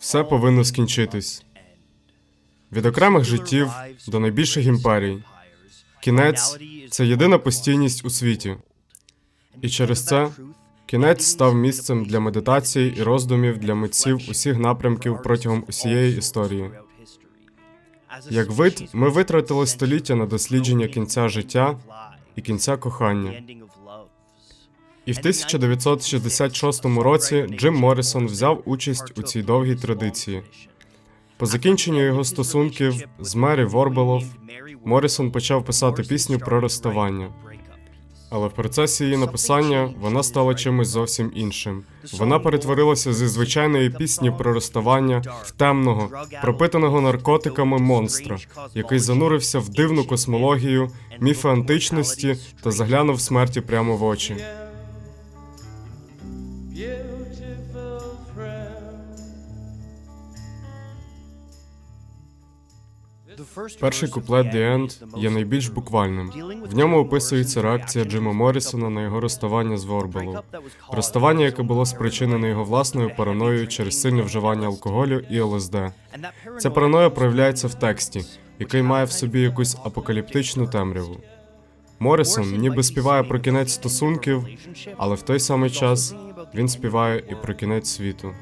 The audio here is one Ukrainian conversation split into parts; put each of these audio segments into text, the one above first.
Все повинно скінчитись. Від окремих життів до найбільших імперій. Кінець це єдина постійність у світі. І через це кінець став місцем для медитацій і роздумів для митців усіх напрямків протягом усієї історії. Як вид, ми витратили століття на дослідження кінця життя і кінця кохання. І в 1966 році Джим Моррісон взяв участь у цій довгій традиції. По закінченню його стосунків з Мері Ворбелов Моррісон почав писати пісню про розставання. Але в процесі її написання вона стала чимось зовсім іншим. Вона перетворилася зі звичайної пісні про розставання в темного, пропитаного наркотиками монстра, який занурився в дивну космологію, міфи античності та заглянув смерті прямо в очі. Перший куплет «The End» є найбільш буквальним. В ньому описується реакція Джима Моррісона на його розставання з Ворбелов. Розставання, яке було спричинене його власною параноєю через сильне вживання алкоголю і ЛСД. Ця параноя проявляється в тексті, який має в собі якусь апокаліптичну темряву. Моррісон ніби співає про кінець стосунків, але в той самий час він співає і про кінець світу.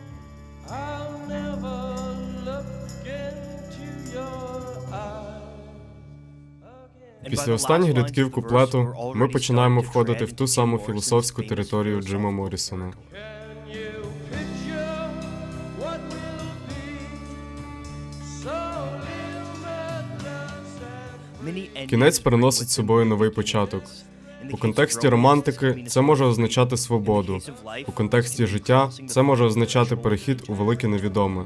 Після останніх рядків куплету ми починаємо входити в ту саму філософську територію Джима Моррісона. Кінець приносить з собою новий початок. У контексті романтики це може означати свободу. У контексті життя це може означати перехід у велике невідоме.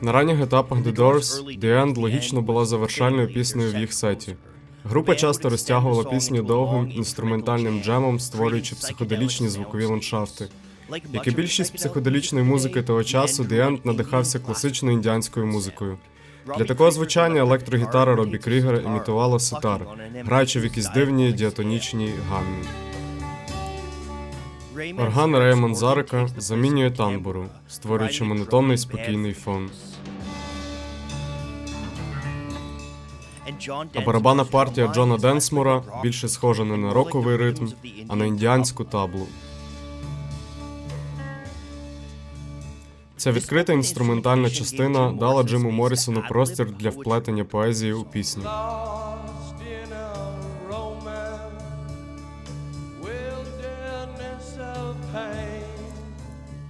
На ранніх етапах The Doors The End логічно була завершальною піснею в їх сеті. Група часто розтягувала пісню довгим інструментальним джемом, створюючи психоделічні звукові ландшафти. Як і більшість психоделічної музики того часу, The End надихався класичною індіанською музикою. Для такого звучання електрогітара Робі Крігера імітувала ситар, граючи в якісь дивні діатонічні гаммі. Орган Рея Манзарика замінює тамбуру, створюючи монотонний спокійний фон. А барабанна партія Джона Денсмора більше схожа не на роковий ритм, а на індіанську таблу. Ця відкрита інструментальна частина дала Джиму Моррісону простір для вплетення поезії у пісню.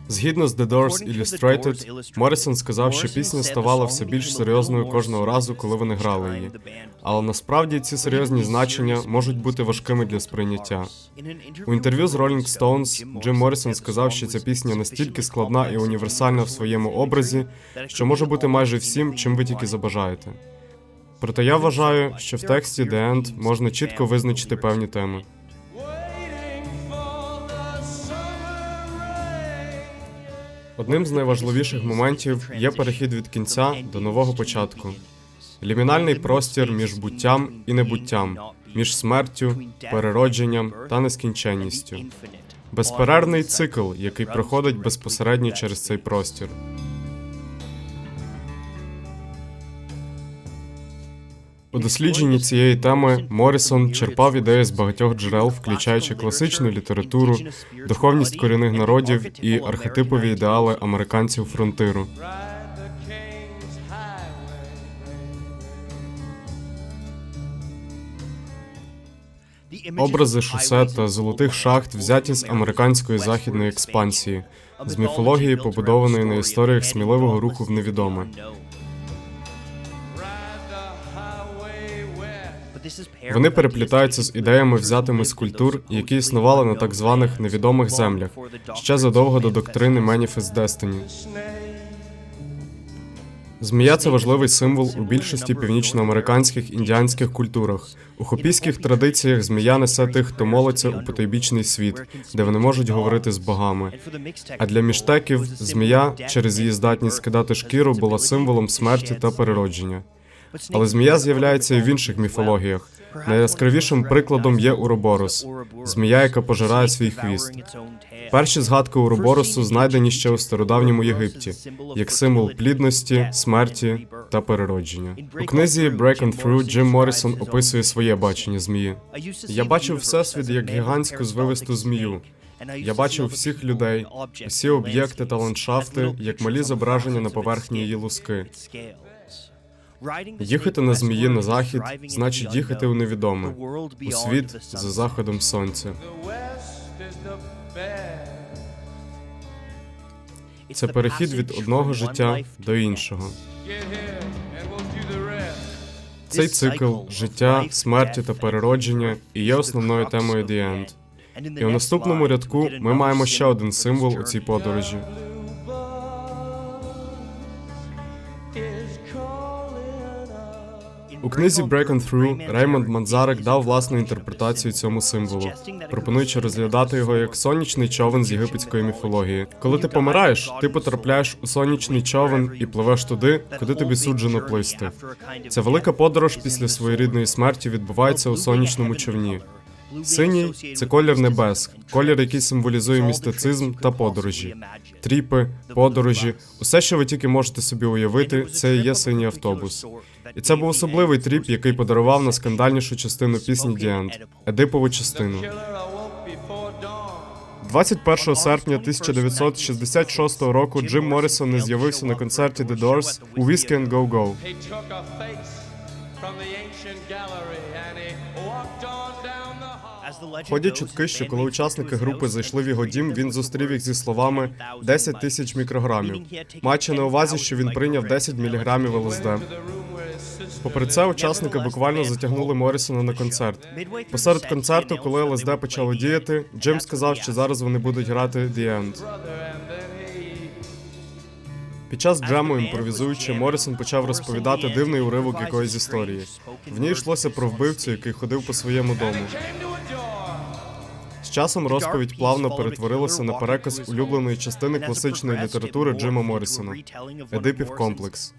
Згідно з The Doors Illustrated, Моррісон сказав, що пісня ставала все більш серйозною кожного разу, коли вони грали її. Але насправді ці серйозні значення можуть бути важкими для сприйняття. У інтерв'ю з Rolling Stones Джим Моррісон сказав, що ця пісня настільки складна і універсальна в своєму образі, що може бути майже всім, чим ви тільки забажаєте. Проте я вважаю, що в тексті The End можна чітко визначити певні теми. Одним з найважливіших моментів є перехід від кінця до нового початку. Лімінальний простір між буттям і небуттям, між смертю, переродженням та нескінченністю. Безперервний цикл, який проходить безпосередньо через цей простір. У дослідженні цієї теми Моррісон черпав ідеї з багатьох джерел, включаючи класичну літературу, духовність корінних народів і архетипові ідеали американців фронтиру. Образи шосе та золотих шахт взяті з американської західної експансії, з міфології, побудованої на історіях сміливого руху в невідоме. Вони переплітаються з ідеями, взятими з культур, які існували на так званих невідомих землях ще задовго до доктрини Manifest Destiny. Змія це важливий символ у більшості північноамериканських індіанських культурах. У хопійських традиціях змія несе тих, хто молиться у потойбічний світ, де вони можуть говорити з богами. А для міштеків змія через її здатність скидати шкіру була символом смерті та переродження. Але змія з'являється і в інших міфологіях. Найяскравішим прикладом є Уроборос, змія, яка пожирає свій хвіст. Перші згадки Уроборосу знайдені ще у стародавньому Єгипті, як символ плідності, смерті та переродження. У книзі Break and Through Джим Моррісон описує своє бачення змії. Я бачив всесвіт як гігантську звивисту змію. Я бачив всіх людей, усі об'єкти та ландшафти, як малі зображення на поверхні її луски. Їхати на змії на захід значить їхати у невідоме, у світ за заходом сонця. Це перехід від одного життя до іншого. Цей цикл життя, смерті та переродження і є основною темою The End. І у наступному рядку ми маємо ще один символ у цій подорожі. У книзі «Breaking Through Реймонд Манзарек дав власну інтерпретацію цьому символу, пропонуючи розглядати його як сонячний човен з єгипетської міфології. Коли ти помираєш, ти потрапляєш у сонячний човен і пливеш туди, куди тобі суджено плисти. Ця велика подорож після своєрідної смерті відбувається у сонячному човні. Синій це колір небес, колір, який символізує містицизм та подорожі. Тріпи, подорожі, усе, що ви тільки можете собі уявити, це і є синій автобус. І це був особливий тріп, який подарував на скандальнішу частину пісні Діант Едипову частину. Killer awoke before dawn. 21 серпня 1966 року Джим Моррісон не з'явився на концерті The Doors у Whiskey and Go Go. Ходять чутки, що коли учасники групи зайшли в його дім, він зустрів їх зі словами 10 тисяч мікрограмів, маючи на увазі, що він прийняв 10 міліграмів ЛСД. Попри це, учасники буквально затягнули Моррісона на концерт. Посеред концерту, коли ЛСД почало діяти, Джим сказав, що зараз вони будуть грати The End. Під час джему, імпровізуючи, Моррісон почав розповідати дивний уривок якоїсь історії. В ній йшлося про вбивцю, який ходив по своєму дому. Часом розповідь плавно перетворилася на переказ улюбленої частини класичної літератури Джима Моррісона Едипів комплекс.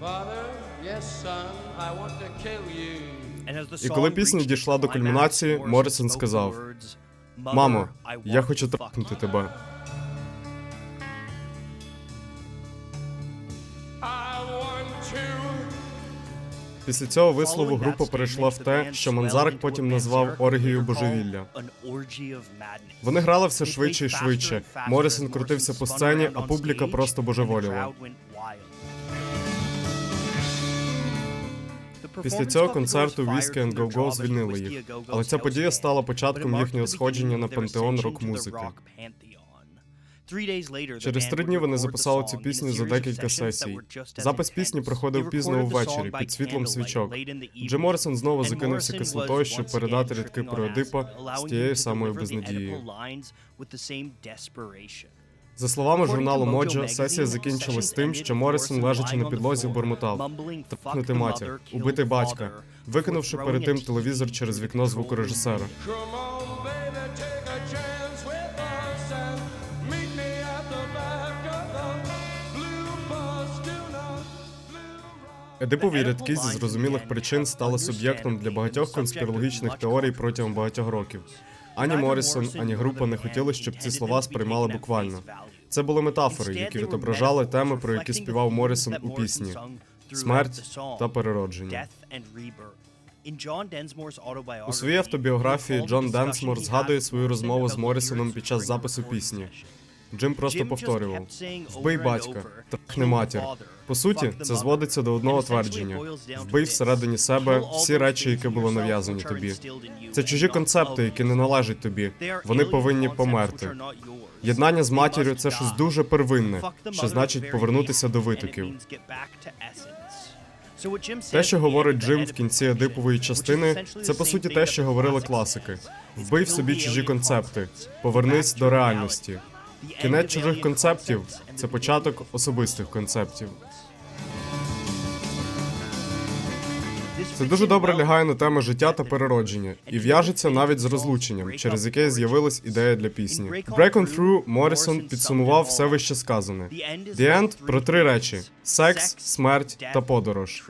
Father, yes, son, I want to kill you. І коли пісня дійшла до кульмінації, Моррісон сказав: Мамо, я хочу трахнути тебе. Після цього вислову група перейшла в те, що Манзарик потім назвав оргією божевілля. Вони грали все швидше і швидше. Моррісон крутився по сцені, а публіка просто божеволіла. Після цього концерту Whiskey and Go Go звільнили їх, але ця подія стала початком їхнього сходження на пантеон рок-музики. Через три дні вони записали цю пісню за декілька сесій. Запис пісні проходив пізно увечері під світлом свічок. Джим Моррисон знову закинувся кислотою, щоб передати рядки про Едипа з тією самою безнадією. За словами журналу Моджо, сесія закінчилась тим, що Моррисон, лежачи на підлозі, бурмотав трахнути матір, убити батька, викинувши перед тим телевізор через вікно звукорежисера. Едипові рядки зі зрозумілих причин стали суб'єктом для багатьох конспірологічних теорій протягом багатьох років. Ані Моррісон, ані група не хотіли, щоб ці слова сприймали буквально. Це були метафори, які відображали теми, про які співав Моррісон у пісні: смерть та переродження. У своїй автобіографії Джон Денсмор згадує свою розмову з Моррісоном під час запису пісні. Джим просто повторював: вбий батька, трахни матір. По суті, це зводиться до одного твердження: вбий всередині себе всі речі, які були нав'язані тобі. Це чужі концепти, які не належать тобі. Вони повинні померти. Єднання з матір'ю це щось дуже первинне, що значить повернутися до витоків. Те, що говорить Джим в кінці Едипової частини, це по суті те, що говорили класики: вбий в собі чужі концепти, повернись до реальності. Кінець чужих концептів це початок особистих концептів. Це дуже добре лягає на тему життя та переродження і в'яжеться навіть з розлученням, через яке з'явилась ідея для пісні. Break on Through Моррісон підсумував все вище сказане. The End про три речі: секс, смерть та подорож.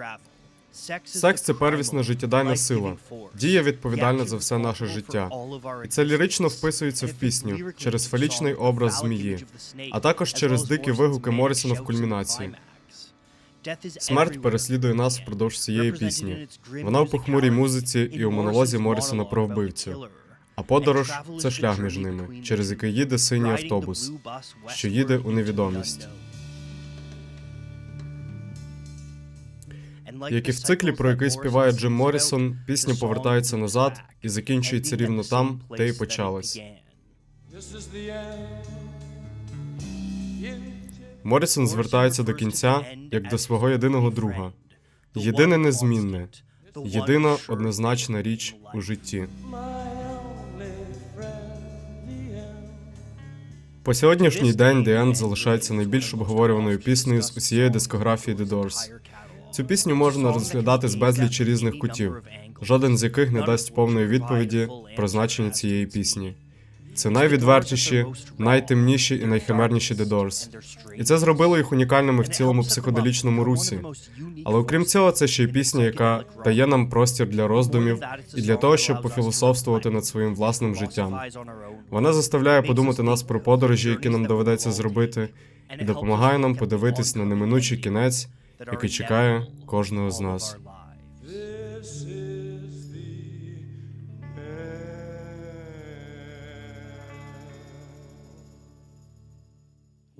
Секс це первісна життєдайна сила, дія відповідальна за все наше життя. І це лірично вписується в пісню через фалічний образ змії, а також через дикі вигуки Моррісона в кульмінації. Смерть переслідує нас впродовж цієї пісні. Вона в похмурій музиці і у монолозі Моррісона про вбивцю. А подорож це шлях між ними, через який їде синій автобус, що їде у невідомість. Як і в циклі, про який співає Джим Моррісон, пісня повертається назад і закінчується рівно там, де й почалась. Yeah. Моррісон звертається до кінця як до свого єдиного друга. Єдине незмінне, єдина однозначна річ у житті. По сьогоднішній день The End залишається найбільш обговорюваною піснею з усієї дискографії The Doors. Цю пісню можна розглядати з безлічі різних кутів, жоден з яких не дасть повної відповіді про значення цієї пісні. Це найвідвертіші, найтемніші і найхимерніші The Doors. І це зробило їх унікальними в цілому психоделічному русі. Але окрім цього, це ще й пісня, яка дає нам простір для роздумів і для того, щоб пофілософствувати над своїм власним життям. Вона заставляє подумати нас про подорожі, які нам доведеться зробити, і допомагає нам подивитись на неминучий кінець, який чекає кожного з нас.